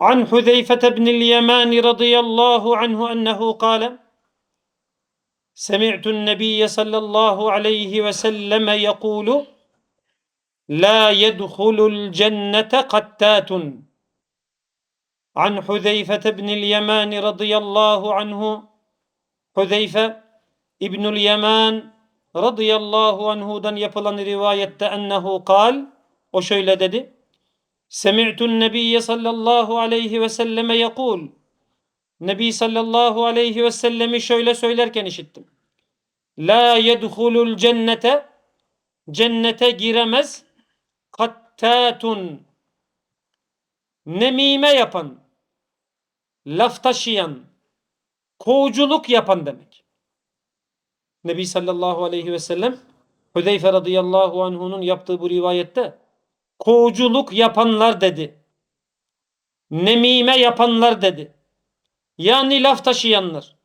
عن حذيفة بن اليمان رضي الله عنه أنه قال سمعت النبي صلى الله عليه وسلم يقول لا يدخل الجنة قتات. عن حذيفة بن اليمان رضي الله عنه حذيفة ابن اليمان radıyallahu anhu'dan yapılan rivayette ennehu kal o şöyle dedi Semi'tun nebiyye sallallahu aleyhi ve selleme yakul Nebi sallallahu aleyhi ve sellemi şöyle söylerken işittim. La yedhulul cennete. Cennete giremez. Kattatun. Nemime yapan. Laf taşıyan. Kovuculuk yapan demek. Nebi sallallahu aleyhi ve sellem Hüzeyfe radıyallahu anhu'nun yaptığı bu rivayette kovuculuk yapanlar dedi. Nemime yapanlar dedi. Yani laf taşıyanlar.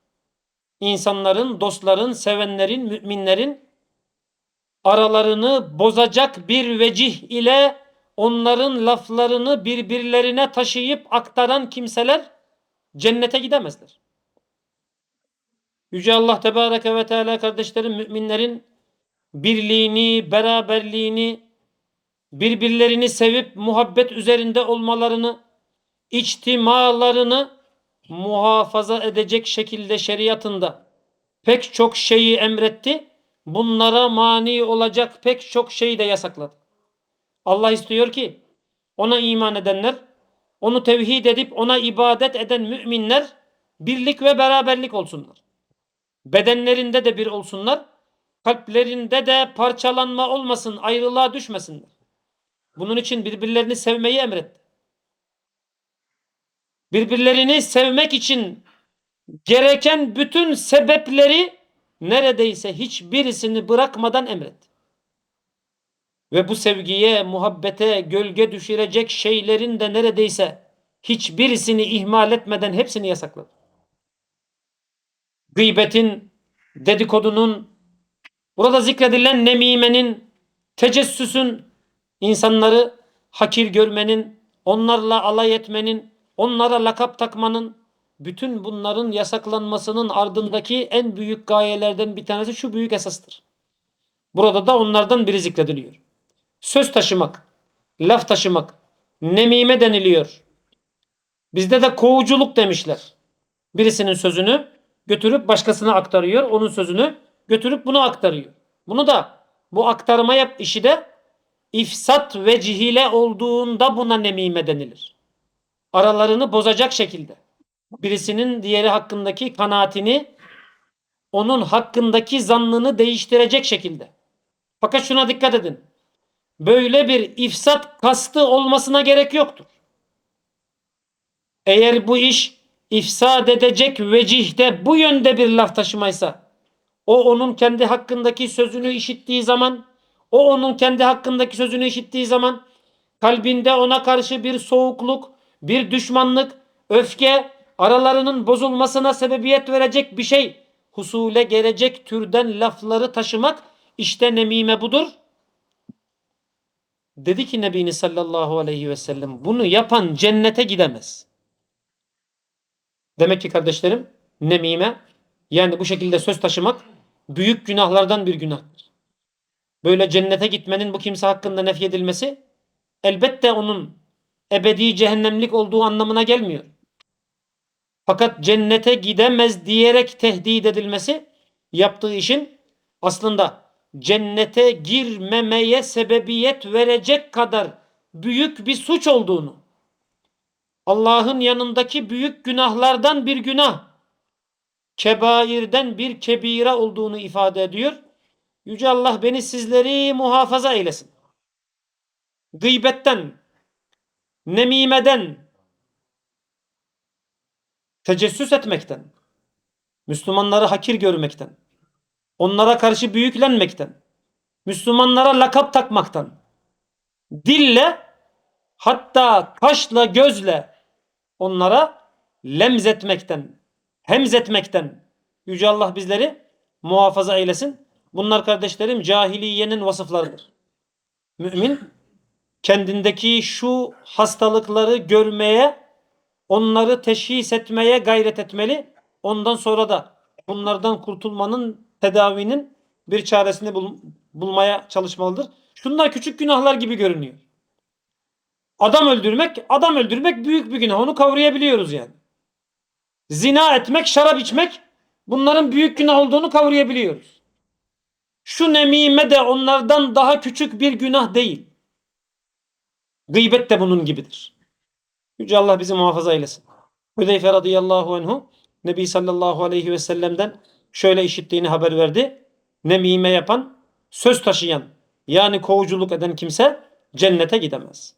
İnsanların, dostların, sevenlerin, müminlerin aralarını bozacak bir vecih ile onların laflarını birbirlerine taşıyıp aktaran kimseler cennete gidemezler. Yüce Allah Tebareke ve Teala kardeşlerim müminlerin birliğini, beraberliğini, birbirlerini sevip muhabbet üzerinde olmalarını, içtimalarını muhafaza edecek şekilde şeriatında pek çok şeyi emretti. Bunlara mani olacak pek çok şeyi de yasakladı. Allah istiyor ki ona iman edenler, onu tevhid edip ona ibadet eden müminler birlik ve beraberlik olsunlar. Bedenlerinde de bir olsunlar. Kalplerinde de parçalanma olmasın, ayrılığa düşmesinler. Bunun için birbirlerini sevmeyi emretti. Birbirlerini sevmek için gereken bütün sebepleri neredeyse hiçbirisini bırakmadan emretti. Ve bu sevgiye, muhabbete gölge düşürecek şeylerin de neredeyse hiçbirisini ihmal etmeden hepsini yasakladı gıybetin, dedikodunun, burada zikredilen nemimenin, tecessüsün, insanları hakir görmenin, onlarla alay etmenin, onlara lakap takmanın, bütün bunların yasaklanmasının ardındaki en büyük gayelerden bir tanesi şu büyük esastır. Burada da onlardan biri zikrediliyor. Söz taşımak, laf taşımak, nemime deniliyor. Bizde de kovuculuk demişler. Birisinin sözünü götürüp başkasına aktarıyor. Onun sözünü götürüp bunu aktarıyor. Bunu da bu aktarma yap işi de ifsat ve cihile olduğunda buna nemime denilir. Aralarını bozacak şekilde. Birisinin diğeri hakkındaki kanaatini onun hakkındaki zannını değiştirecek şekilde. Fakat şuna dikkat edin. Böyle bir ifsat kastı olmasına gerek yoktur. Eğer bu iş ifsad edecek vecihte bu yönde bir laf taşımaysa o onun kendi hakkındaki sözünü işittiği zaman o onun kendi hakkındaki sözünü işittiği zaman kalbinde ona karşı bir soğukluk, bir düşmanlık, öfke, aralarının bozulmasına sebebiyet verecek bir şey husule gelecek türden lafları taşımak işte nemime budur. Dedi ki Nebini sallallahu aleyhi ve sellem bunu yapan cennete gidemez. Demek ki kardeşlerim nemime yani bu şekilde söz taşımak büyük günahlardan bir günahtır. Böyle cennete gitmenin bu kimse hakkında nefyedilmesi elbette onun ebedi cehennemlik olduğu anlamına gelmiyor. Fakat cennete gidemez diyerek tehdit edilmesi yaptığı işin aslında cennete girmemeye sebebiyet verecek kadar büyük bir suç olduğunu Allah'ın yanındaki büyük günahlardan bir günah, kebairden bir kebire olduğunu ifade ediyor. Yüce Allah beni sizleri muhafaza eylesin. Gıybetten, nemimeden, tecessüs etmekten, Müslümanları hakir görmekten, onlara karşı büyüklenmekten, Müslümanlara lakap takmaktan, dille hatta kaşla gözle onlara lemzetmekten, hemzetmekten Yüce Allah bizleri muhafaza eylesin. Bunlar kardeşlerim cahiliyenin vasıflarıdır. Mümin kendindeki şu hastalıkları görmeye onları teşhis etmeye gayret etmeli. Ondan sonra da bunlardan kurtulmanın, tedavinin bir çaresini bul- bulmaya çalışmalıdır. Şunlar küçük günahlar gibi görünüyor. Adam öldürmek, adam öldürmek büyük bir günah. Onu kavrayabiliyoruz yani. Zina etmek, şarap içmek bunların büyük günah olduğunu kavrayabiliyoruz. Şu nemime de onlardan daha küçük bir günah değil. Gıybet de bunun gibidir. Yüce Allah bizi muhafaza eylesin. Hüzeyfe radıyallahu anhu Nebi sallallahu aleyhi ve sellem'den şöyle işittiğini haber verdi. Nemime yapan, söz taşıyan yani kovuculuk eden kimse cennete gidemez.